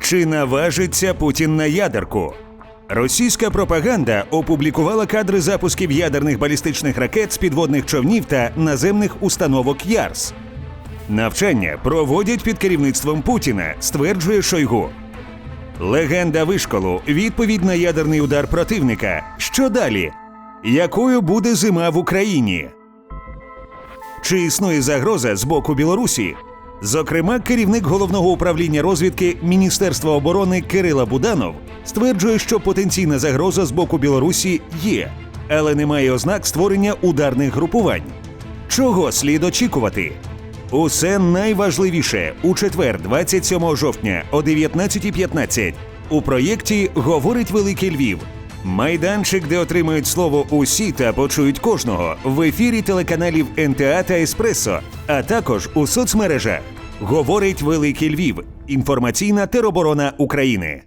Чи наважиться Путін на ядерку? Російська пропаганда опублікувала кадри запусків ядерних балістичних ракет з підводних човнів та наземних установок ЯРС. Навчання проводять під керівництвом Путіна, стверджує Шойгу. Легенда вишколу відповідь на ядерний удар противника. Що далі? Якою буде зима в Україні? Чи існує загроза з боку Білорусі? Зокрема, керівник головного управління розвідки Міністерства оборони Кирила Буданов стверджує, що потенційна загроза з боку Білорусі є, але немає ознак створення ударних групувань. Чого слід очікувати? Усе найважливіше у четвер, 27 жовтня о 19.15 у проєкті Говорить Великий Львів. Майданчик, де отримують слово усі та почують кожного в ефірі телеканалів НТА та Еспресо, а також у соцмережах. Говорить Великий Львів. Інформаційна тероборона України.